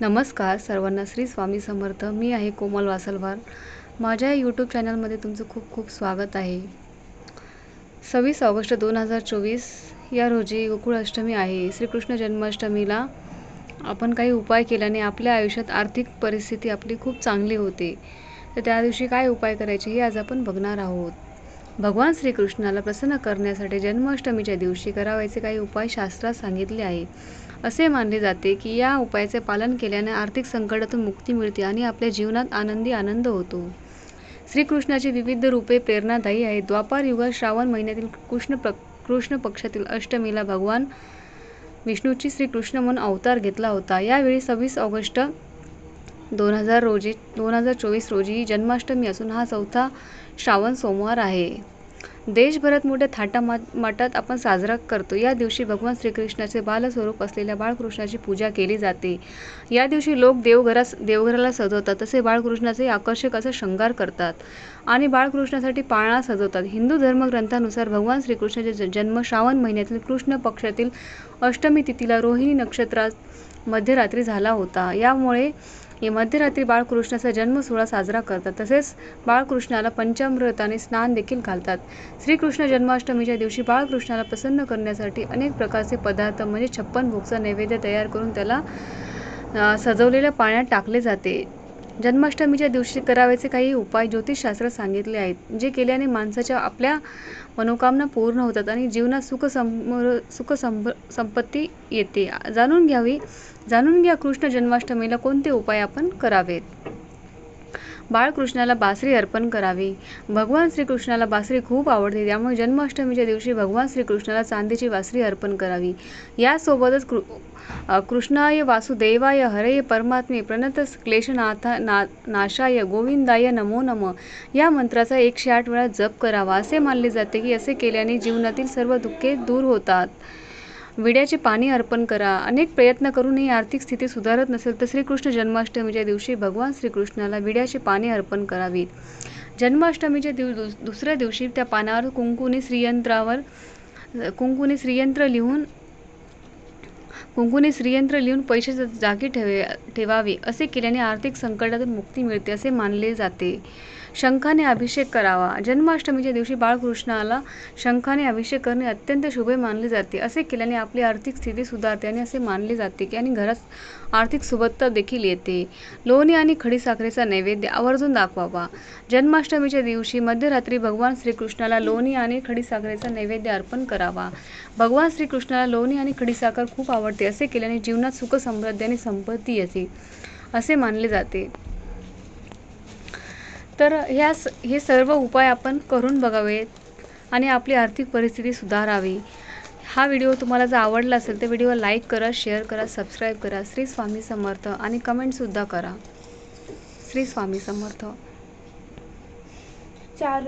नमस्कार सर्वांना श्री स्वामी समर्थ. मी आहे कोमल वासलवार. माझ्या यूट्यूब चॅनलमध्ये तुमचं खूप खूप स्वागत आहे. सव्वीस ऑगस्ट दोन हजार चोवीस या रोजी गोकुळ अष्टमी आहे. श्रीकृष्ण जन्माष्टमीला आपण काही उपाय केल्याने आपल्या आयुष्यात आर्थिक परिस्थिती आपली खूप चांगली होते. तर त्या दिवशी काय उपाय करायचे हे आज आपण बघणार आहोत. भगवान श्रीकृष्णाला प्रसन्न करण्यासाठी जन्माष्टमीच्या दिवशी करावायचे काही उपाय शास्त्रात सांगितले आहे. असे मानले जाते की या उपायाचे पालन केल्याने आर्थिक संकटातून मुक्ती मिळते आणि आपल्या जीवनात आनंदी आनंद होतो. श्रीकृष्णाची विविध रूपे प्रेरणादायी आहेत. द्वापार युगात श्रावण महिन्यातील कृष्ण प्र कृष्ण पक्षातील अष्टमीला भगवान विष्णूची श्रीकृष्ण म्हणून अवतार घेतला होता. यावेळी सव्वीस ऑगस्ट दोन हजार रोजी दोन हजार चोवीस रोजी जन्माष्टमी असून हा चौथा श्रावण सोमवार आहे. देशभरात मोठ्या थाटामाट माटात आपण साजरा करतो. या दिवशी भगवान श्रीकृष्णाचे बालस्वरूप असलेल्या बाळकृष्णाची पूजा केली जाते. या दिवशी लोक देवघरास देवघराला सजवतात. तसे बाळकृष्णाचे आकर्षक असा शृंगार करतात आणि बाळकृष्णासाठी पाळणा सजवतात. हिंदू धर्मग्रंथानुसार भगवान श्रीकृष्णाचे जन्म श्रावण महिन्यातील कृष्ण पक्षातील अष्टमी तिथीला रोहिणी नक्षत्रात मध्यरात्री झाला होता. यामुळे हे मध्यरात्री बाळकृष्णाचा जन्म सोहळा साजरा करतात. तसेच बाळकृष्णाला पंचामृताने स्नान देखील घालतात. श्रीकृष्ण जन्माष्टमीच्या दिवशी बाळकृष्णाला प्रसन्न करण्यासाठी अनेक प्रकारचे पदार्थ म्हणजे छप्पन भोगचा नैवेद्य तयार करून त्याला सजवलेल्या पाण्यात टाकले जाते. जन्माष्टमीच्या दिवशी करावयाचे काही उपाय ज्योतिषशास्त्रात सांगितले आहेत जे केल्याने माणसाच्या आपल्या मनोकामना पूर्ण होतात आणि जीवनात सुख सुखसंभ सुख संपत्ती येते. जाणून घ्यावी जाणून घ्या कृष्ण जन्माष्टमीला कोणते उपाय आपण करावेत? बाळकृष्णाला बासरी अर्पण करावी. भगवान श्रीकृष्णाला बासरी खूप आवडते त्यामुळे जन्माष्टमीच्या दिवशी भगवान श्रीकृष्णाला चांदीची बासरी अर्पण करावी. यासोबतच कृ कृष्णाय वासुदेवाय हरय परमात्मे प्रणत क्लेशनाथा ना नाशाय गोविंदाय नमो नम. या मंत्राचा एकशे आठ वेळा जप करावा असे मानले जाते की असे केल्याने जीवनातील सर्व दुःखे दूर होतात. विड्याचे पाणी अर्पण करा. अनेक प्रयत्न करूनही आर्थिक स्थिती सुधारत नसेल तर श्रीकृष्ण जन्माष्टमीच्या दिवशी भगवान श्रीकृष्णाला विड्याचे पाणी अर्पण करावीत. जन्माष्टमीच्या दिव दुसऱ्या दिवशी त्या पानावर कुंकुनी श्रीयंत्रावर कुंकुनी श्रीयंत्र लिहून कुंकूने श्रीयंत्र लिहून पैसे जागी ठेवे ठेवावे असे केल्याने आर्थिक संकटातून मुक्ती मिळते असे मानले जाते. शंखाने अभिषेक करावा. जन्माष्टमीच्या दिवशी बाळकृष्णाला शंखाने अभिषेक करणे अत्यंत शुभ मानले जाते. असे केल्याने आपली आर्थिक स्थिती सुधारते आणि असे मानले जाते की आणि घरात आर्थिक सुबत्ता देखील येते. लोणी आणि खडीसाखरेचा नैवेद्य आवर्जून दाखवावा. जन्माष्टमीच्या दिवशी मध्यरात्री भगवान श्रीकृष्णाला लोणी आणि खडीसाखरेचा नैवेद्य अर्पण करावा. भगवान श्रीकृष्णाला लोणी आणि खडीसाखर खूप आवडते. असे केल्याने जीवनात सुख समृद्धी आणि संपत्ती येते असे मानले जाते. तर ह्या हे सर्व उपाय आपण करून बघावेत आणि आपली आर्थिक परिस्थिती सुधारावी. हा व्हिडिओ तुम्हाला जर आवडला असेल तर व्हिडिओ लाईक करा शेअर करा सबस्क्राईब करा. श्री स्वामी समर्थ आणि कमेंटसुद्धा करा. श्री स्वामी समर्थ. चार